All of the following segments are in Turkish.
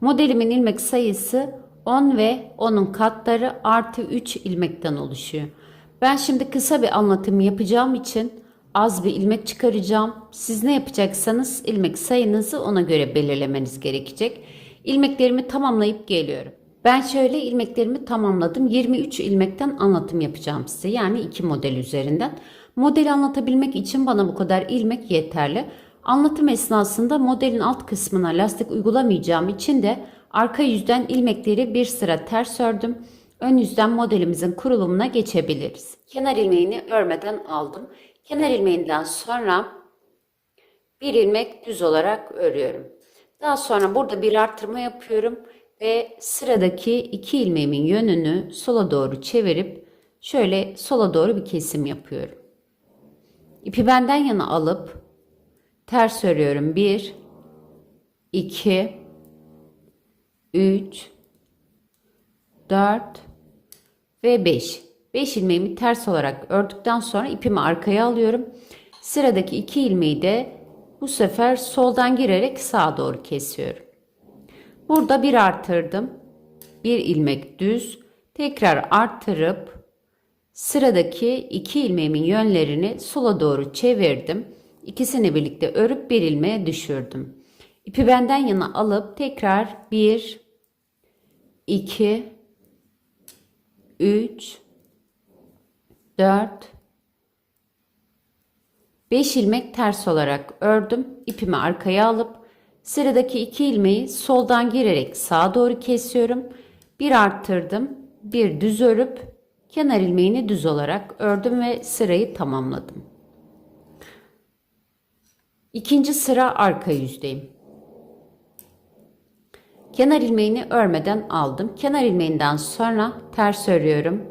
Modelimin ilmek sayısı 10 ve onun katları artı 3 ilmekten oluşuyor. Ben şimdi kısa bir anlatım yapacağım için az bir ilmek çıkaracağım. Siz ne yapacaksanız ilmek sayınızı ona göre belirlemeniz gerekecek. İlmeklerimi tamamlayıp geliyorum. Ben şöyle ilmeklerimi tamamladım. 23 ilmekten anlatım yapacağım size. Yani iki model üzerinden. Modeli anlatabilmek için bana bu kadar ilmek yeterli. Anlatım esnasında modelin alt kısmına lastik uygulamayacağım için de arka yüzden ilmekleri bir sıra ters ördüm. Ön yüzden modelimizin kurulumuna geçebiliriz. Kenar ilmeğini örmeden aldım. Kenar ilmeğinden sonra bir ilmek düz olarak örüyorum. Daha sonra burada bir artırma yapıyorum ve sıradaki iki ilmeğimin yönünü sola doğru çevirip şöyle sola doğru bir kesim yapıyorum. İpi benden yana alıp ters örüyorum. 1 2 3 4 ve 5. 5 ilmeğimi ters olarak ördükten sonra ipimi arkaya alıyorum. Sıradaki iki ilmeği de bu sefer soldan girerek sağa doğru kesiyorum. Burada bir artırdım. Bir ilmek düz. Tekrar arttırıp sıradaki iki ilmeğimin yönlerini sola doğru çevirdim. İkisini birlikte örüp bir ilmeğe düşürdüm. İpi benden yana alıp tekrar 1 2 3 4 5 ilmek ters olarak ördüm. İpimi arkaya alıp sıradaki iki ilmeği soldan girerek sağa doğru kesiyorum. Bir arttırdım. Bir düz örüp kenar ilmeğini düz olarak ördüm ve sırayı tamamladım. İkinci sıra arka yüzdeyim. Kenar ilmeğini örmeden aldım. Kenar ilmeğinden sonra ters örüyorum.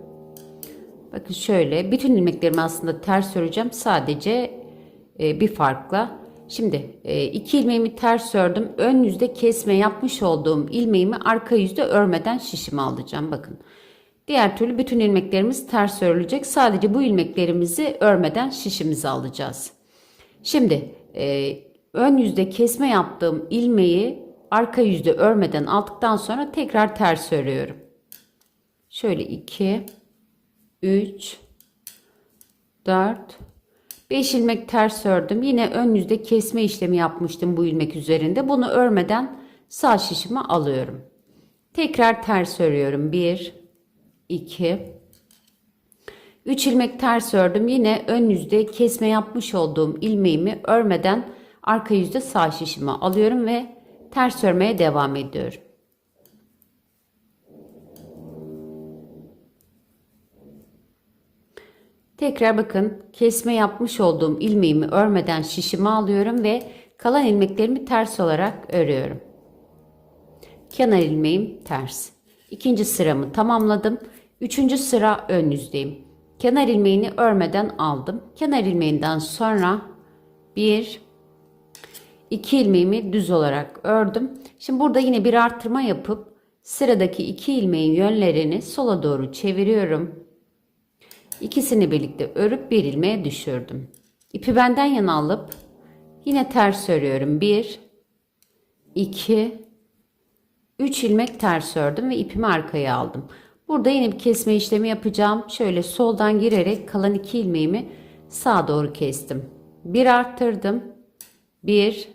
Bakın şöyle bütün ilmeklerimi aslında ters öreceğim. Sadece e, bir farkla. Şimdi e, iki ilmeğimi ters ördüm. Ön yüzde kesme yapmış olduğum ilmeğimi arka yüzde örmeden şişime alacağım. Bakın. Diğer türlü bütün ilmeklerimiz ters örülecek. Sadece bu ilmeklerimizi örmeden şişimizi alacağız. Şimdi e, ön yüzde kesme yaptığım ilmeği arka yüzde örmeden aldıktan sonra tekrar ters örüyorum. Şöyle 2 3 4 5 ilmek ters ördüm. Yine ön yüzde kesme işlemi yapmıştım bu ilmek üzerinde. Bunu örmeden sağ şişimi alıyorum. Tekrar ters örüyorum. 1 2 3 ilmek ters ördüm. Yine ön yüzde kesme yapmış olduğum ilmeğimi örmeden arka yüzde sağ şişimi alıyorum ve ters örmeye devam ediyorum. Tekrar bakın kesme yapmış olduğum ilmeğimi örmeden şişimi alıyorum ve kalan ilmeklerimi ters olarak örüyorum. Kenar ilmeğim ters. İkinci sıramı tamamladım. Üçüncü sıra ön yüzdeyim. Kenar ilmeğini örmeden aldım. Kenar ilmeğinden sonra bir, iki ilmeğimi düz olarak ördüm. Şimdi burada yine bir artırma yapıp sıradaki iki ilmeğin yönlerini sola doğru çeviriyorum. İkisini birlikte örüp bir ilmeğe düşürdüm. İpi benden yana alıp yine ters örüyorum. 1 2 3 ilmek ters ördüm ve ipimi arkaya aldım. Burada yine bir kesme işlemi yapacağım. Şöyle soldan girerek kalan iki ilmeğimi sağa doğru kestim. Bir arttırdım. 1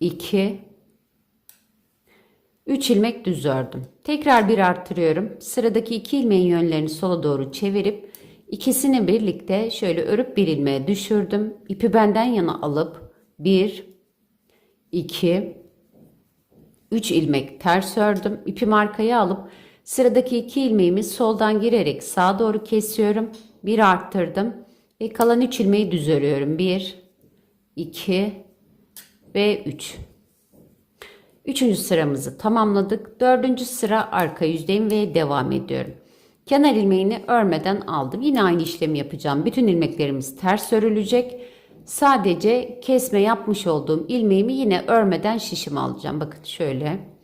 2 3 ilmek düz ördüm. Tekrar bir arttırıyorum. Sıradaki iki ilmeğin yönlerini sola doğru çevirip ikisini birlikte şöyle örüp bir ilmeğe düşürdüm. İpi benden yana alıp 1 2 3 ilmek ters ördüm. İpimi arkaya alıp sıradaki iki ilmeğimi soldan girerek sağa doğru kesiyorum. Bir arttırdım ve kalan 3 ilmeği düz örüyorum. 1 2 ve 3 Üçüncü sıramızı tamamladık. Dördüncü sıra arka yüzdeyim ve devam ediyorum. Kenar ilmeğini örmeden aldım. Yine aynı işlemi yapacağım. Bütün ilmeklerimiz ters örülecek. Sadece kesme yapmış olduğum ilmeğimi yine örmeden şişime alacağım. Bakın şöyle.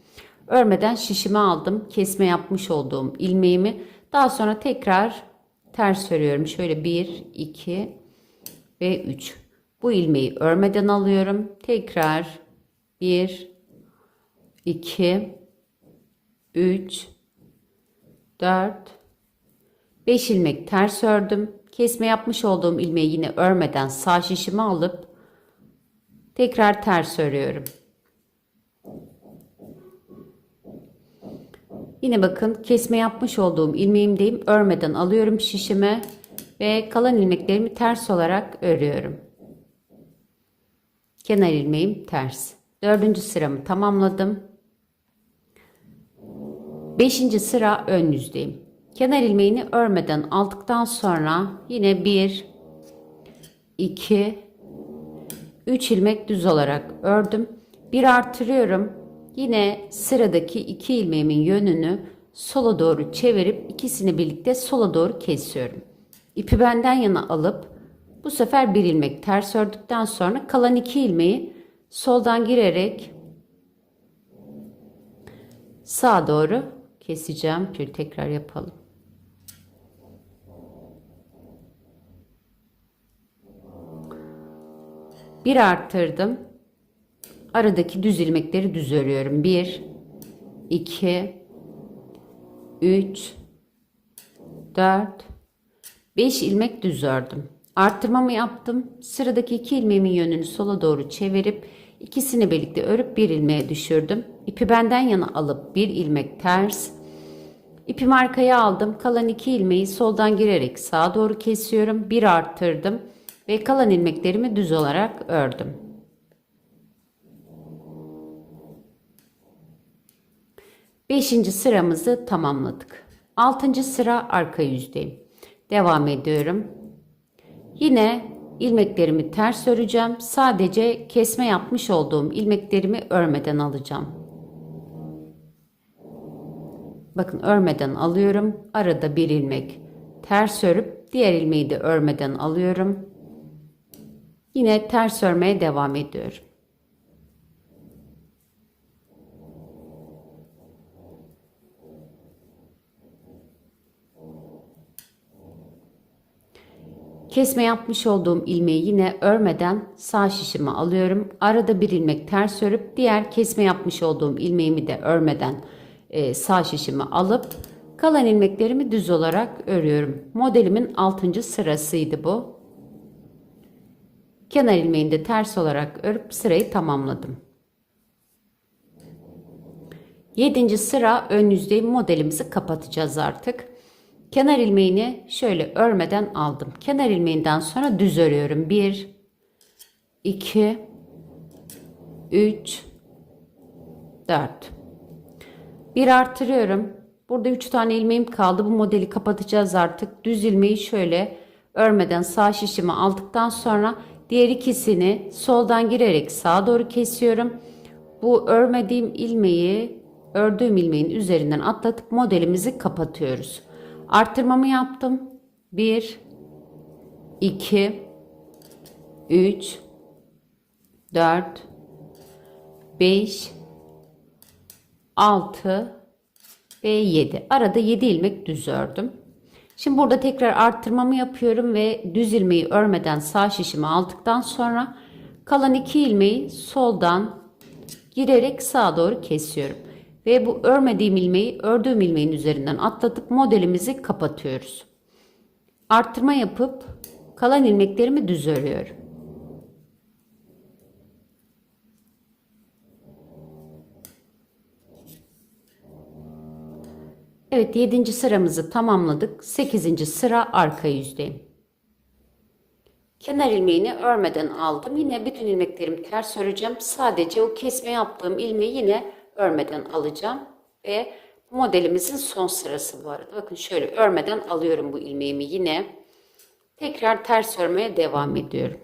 Örmeden şişime aldım. Kesme yapmış olduğum ilmeğimi. Daha sonra tekrar ters örüyorum. Şöyle 1, 2 ve 3. Bu ilmeği örmeden alıyorum. Tekrar 1, 2, 3, 4, 5 ilmek ters ördüm. Kesme yapmış olduğum ilmeği yine örmeden sağ şişime alıp tekrar ters örüyorum. Yine bakın kesme yapmış olduğum ilmeğimdeyim. Örmeden alıyorum şişime ve kalan ilmeklerimi ters olarak örüyorum. Kenar ilmeğim ters. Dördüncü sıramı tamamladım. Beşinci sıra ön yüzdeyim. Kenar ilmeğini örmeden aldıktan sonra yine 1 2 3 ilmek düz olarak ördüm. Bir artırıyorum. Yine sıradaki iki ilmeğimin yönünü sola doğru çevirip ikisini birlikte sola doğru kesiyorum. İpi benden yana alıp bu sefer bir ilmek ters ördükten sonra kalan iki ilmeği soldan girerek sağa doğru keseceğim. Şöyle tekrar yapalım. Bir arttırdım. Aradaki düz ilmekleri düz örüyorum. 1 2 3 4 5 ilmek düz ördüm. Arttırmamı yaptım. Sıradaki iki ilmeğimin yönünü sola doğru çevirip ikisini birlikte örüp bir ilmeğe düşürdüm. İpi benden yana alıp bir ilmek ters. İpimi arkaya aldım. Kalan iki ilmeği soldan girerek sağa doğru kesiyorum. Bir arttırdım ve kalan ilmeklerimi düz olarak ördüm. Beşinci sıramızı tamamladık. Altıncı sıra arka yüzdeyim. Devam ediyorum. Yine ilmeklerimi ters öreceğim. Sadece kesme yapmış olduğum ilmeklerimi örmeden alacağım. Bakın örmeden alıyorum. Arada bir ilmek ters örüp diğer ilmeği de örmeden alıyorum. Yine ters örmeye devam ediyorum. Kesme yapmış olduğum ilmeği yine örmeden sağ şişime alıyorum. Arada bir ilmek ters örüp diğer kesme yapmış olduğum ilmeğimi de örmeden e, sağ şişime alıp kalan ilmeklerimi düz olarak örüyorum. Modelimin 6. sırasıydı bu. Kenar ilmeğini de ters olarak örüp sırayı tamamladım. 7. sıra ön yüzdeyim modelimizi kapatacağız artık. Kenar ilmeğini şöyle örmeden aldım. Kenar ilmeğinden sonra düz örüyorum. 1 2 3 4 Bir artırıyorum. Burada 3 tane ilmeğim kaldı. Bu modeli kapatacağız artık. Düz ilmeği şöyle örmeden sağ şişimi aldıktan sonra diğer ikisini soldan girerek sağa doğru kesiyorum. Bu örmediğim ilmeği ördüğüm ilmeğin üzerinden atlatıp modelimizi kapatıyoruz. Arttırmamı yaptım. 1 2 3 4 5 6 ve 7. Arada 7 ilmek düz ördüm. Şimdi burada tekrar arttırmamı yapıyorum ve düz ilmeği örmeden sağ şişimi aldıktan sonra kalan 2 ilmeği soldan girerek sağa doğru kesiyorum. Ve bu örmediğim ilmeği ördüğüm ilmeğin üzerinden atlatıp modelimizi kapatıyoruz. Arttırma yapıp kalan ilmeklerimi düz örüyorum. Evet 7. sıramızı tamamladık. 8. sıra arka yüzdeyim. Kenar ilmeğini örmeden aldım. Yine bütün ilmeklerimi ters öreceğim. Sadece o kesme yaptığım ilmeği yine örmeden alacağım. Ve modelimizin son sırası bu arada. Bakın şöyle örmeden alıyorum bu ilmeğimi yine. Tekrar ters örmeye devam ediyorum.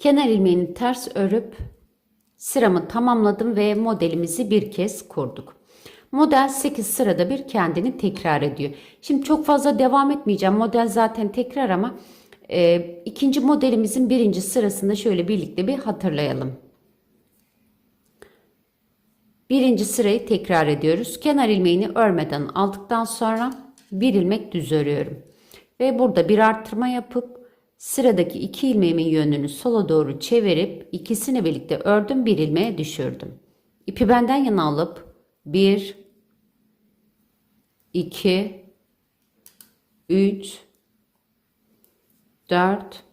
Kenar ilmeğini ters örüp sıramı tamamladım ve modelimizi bir kez kurduk. Model 8 sırada bir kendini tekrar ediyor. Şimdi çok fazla devam etmeyeceğim. Model zaten tekrar ama e, ikinci modelimizin birinci sırasında şöyle birlikte bir hatırlayalım. Birinci sırayı tekrar ediyoruz. Kenar ilmeğini örmeden aldıktan sonra bir ilmek düz örüyorum. Ve burada bir arttırma yapıp sıradaki iki ilmeğimin yönünü sola doğru çevirip ikisini birlikte ördüm bir ilmeğe düşürdüm. İpi benden yana alıp 1 2 3 4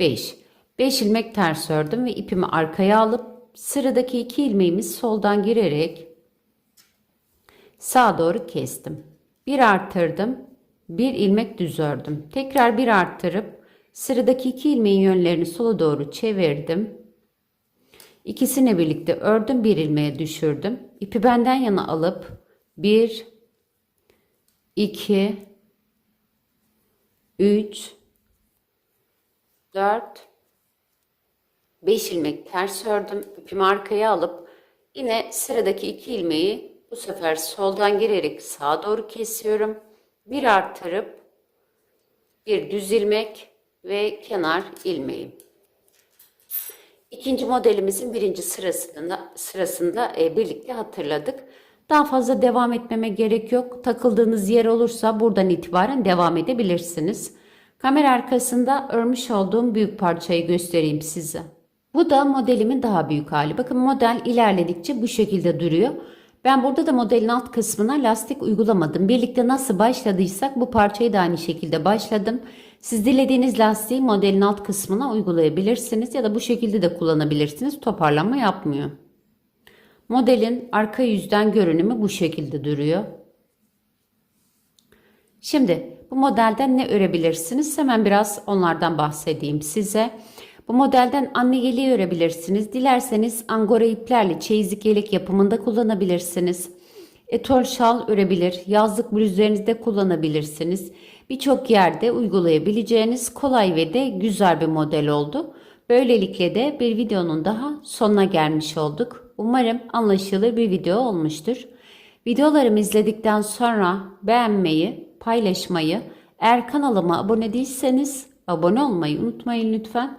5 5 ilmek ters ördüm ve ipimi arkaya alıp sıradaki iki ilmeğimi soldan girerek sağa doğru kestim. Bir arttırdım. Bir ilmek düz ördüm. Tekrar bir arttırıp sıradaki iki ilmeğin yönlerini sola doğru çevirdim. İkisini birlikte ördüm. Bir ilmeğe düşürdüm. İpi benden yana alıp 1 2 3 4 5 ilmek ters ördüm. İpimi arkaya alıp yine sıradaki iki ilmeği bu sefer soldan girerek sağa doğru kesiyorum. Bir arttırıp bir düz ilmek ve kenar ilmeği. İkinci modelimizin birinci sırasında sırasında e, birlikte hatırladık. Daha fazla devam etmeme gerek yok. Takıldığınız yer olursa buradan itibaren devam edebilirsiniz. Kamera arkasında örmüş olduğum büyük parçayı göstereyim size. Bu da modelimin daha büyük hali. Bakın model ilerledikçe bu şekilde duruyor. Ben burada da modelin alt kısmına lastik uygulamadım. Birlikte nasıl başladıysak bu parçayı da aynı şekilde başladım. Siz dilediğiniz lastiği modelin alt kısmına uygulayabilirsiniz ya da bu şekilde de kullanabilirsiniz. Toparlanma yapmıyor. Modelin arka yüzden görünümü bu şekilde duruyor. Şimdi bu modelden ne örebilirsiniz? Hemen biraz onlardan bahsedeyim size. Bu modelden anne yeleği örebilirsiniz. Dilerseniz angora iplerle çeyizlik yelek yapımında kullanabilirsiniz. Etol şal örebilir, yazlık bluzlarınızda kullanabilirsiniz. Birçok yerde uygulayabileceğiniz kolay ve de güzel bir model oldu. Böylelikle de bir videonun daha sonuna gelmiş olduk. Umarım anlaşılır bir video olmuştur. Videolarımı izledikten sonra beğenmeyi, paylaşmayı, eğer kanalıma abone değilseniz abone olmayı unutmayın lütfen.